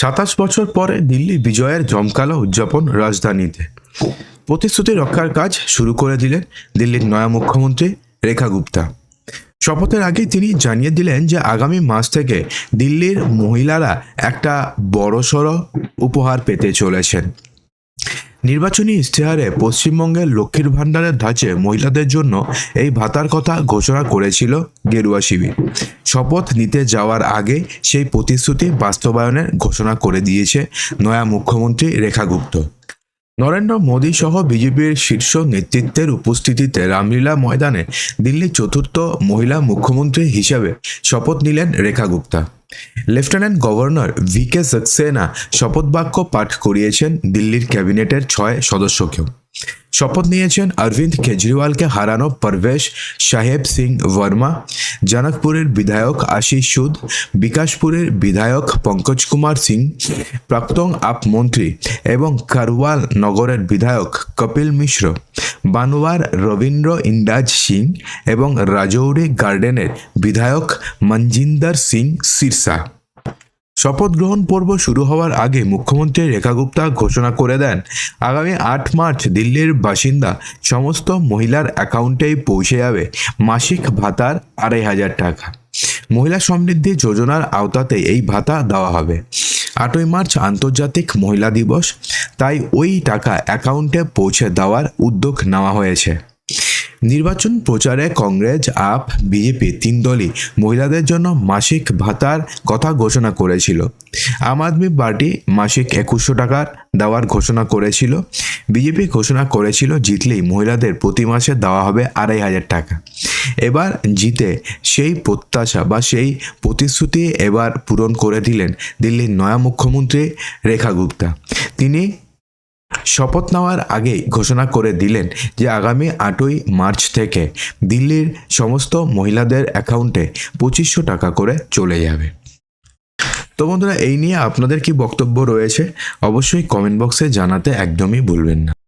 সাতাশ বছর পরে দিল্লি বিজয়ের জমকালো উদযাপন রাজধানীতে। প্রতিশ্রুতি রক্ষার কাজ শুরু করে দিলেন দিল্লির নয়া মুখ্যমন্ত্রী রেখা গুপ্তা। শপথের আগে তিনি জানিয়ে দিলেন যে আগামী মাস থেকে দিল্লির মহিলারা একটা বড়সড় উপহার পেতে চলেছেন। নির্বাচনী ইশতেহারে পশ্চিমবঙ্গের লক্ষ্মীর ভাণ্ডারের ধাঁচে মহিলাদের জন্য এই ভাতার কথা ঘোষণা করেছিল গেরুয়া শিবির। শপথ নিতে যাওয়ার আগে সেই প্রতিশ্রুতি বাস্তবায়নের ঘোষণা করে দিয়েছে নয়া মুখ্যমন্ত্রী রেখা গুপ্ত। নরেন্দ্র মোদী সহ বিজেপির শীর্ষ নেতৃত্বের উপস্থিতিতে রামলীলা ময়দানে দিল্লির চতুর্থ মহিলা মুখ্যমন্ত্রী হিসাবে শপথ নিলেন Rekha Gupta. Lieutenant governor V K Saxena শপথ বাক্য পাঠ করিয়েছেন দিল্লির ক্যাবিনেটের ছয় সদস্যকেও। শপথ নিয়েছেন অরবিন্দ কেজরিওয়ালকে হারানো পরবেশ সাহেব সিং বর্মা, জনকপুরের বিধায়ক আশিস সুদ, বিকাশপুরের বিধায়ক পঙ্কজ কুমার সিং, প্রাক্তন আপ মন্ত্রী এবং কারওয়াল নগরের বিধায়ক কপিল মিশ্র, বানোয়ার রবীন্দ্র ইন্দাজ সিং এবং রাজৌরি গার্ডেনের বিধায়ক মনজিন্দর সিং সিরসা। শপথ গ্রহণ পর্ব শুরু হওয়ার আগে মুখ্যমন্ত্রী রেখা গুপ্তা ঘোষণা করে দেন, আগামী আট মার্চ দিল্লির বাসিন্দা সমস্ত মহিলার অ্যাকাউন্টেই পৌঁছে যাবে। মাসিক ভাতার আড়াই হাজার টাকা। মহিলা সমৃদ্ধি যোজনার আওতাতে এই ভাতা দেওয়া হবে। আটই মার্চ আন্তর্জাতিক মহিলা দিবস, তাই ওই টাকা অ্যাকাউন্টে পৌঁছে দেওয়ার উদ্যোগ নেওয়া হয়েছে। নির্বাচন প্রচারে কংগ্রেস, আপ, বিজেপি তিন দলই মহিলাদের জন্য মাসিক ভাতার কথা ঘোষণা করেছিল। আম আদমি পার্টি মাসিক একুশশো টাকার দেওয়ার ঘোষণা করেছিল। বিজেপি ঘোষণা করেছিল জিতলেই মহিলাদের প্রতি মাসে দেওয়া হবে আড়াই হাজার টাকা। এবার জিতে সেই প্রত্যাশা বা সেই প্রতিশ্রুতি এবার পূরণ করে দিলেন দিল্লির নয়া মুখ্যমন্ত্রী রেখা গুপ্তা। তিনি শপথ নেওয়ার আগেই ঘোষণা করে দিলেন যে আগামী আটই মার্চ থেকে দিল্লির সমস্ত মহিলাদের অ্যাকাউন্টে পঁচিশশো টাকা করে চলে যাবে। তো বন্ধুরা, এই নিয়ে আপনাদের কি বক্তব্য রয়েছে? অবশ্যই কমেন্ট বক্সে জানাতে একদমই ভুলবেন না।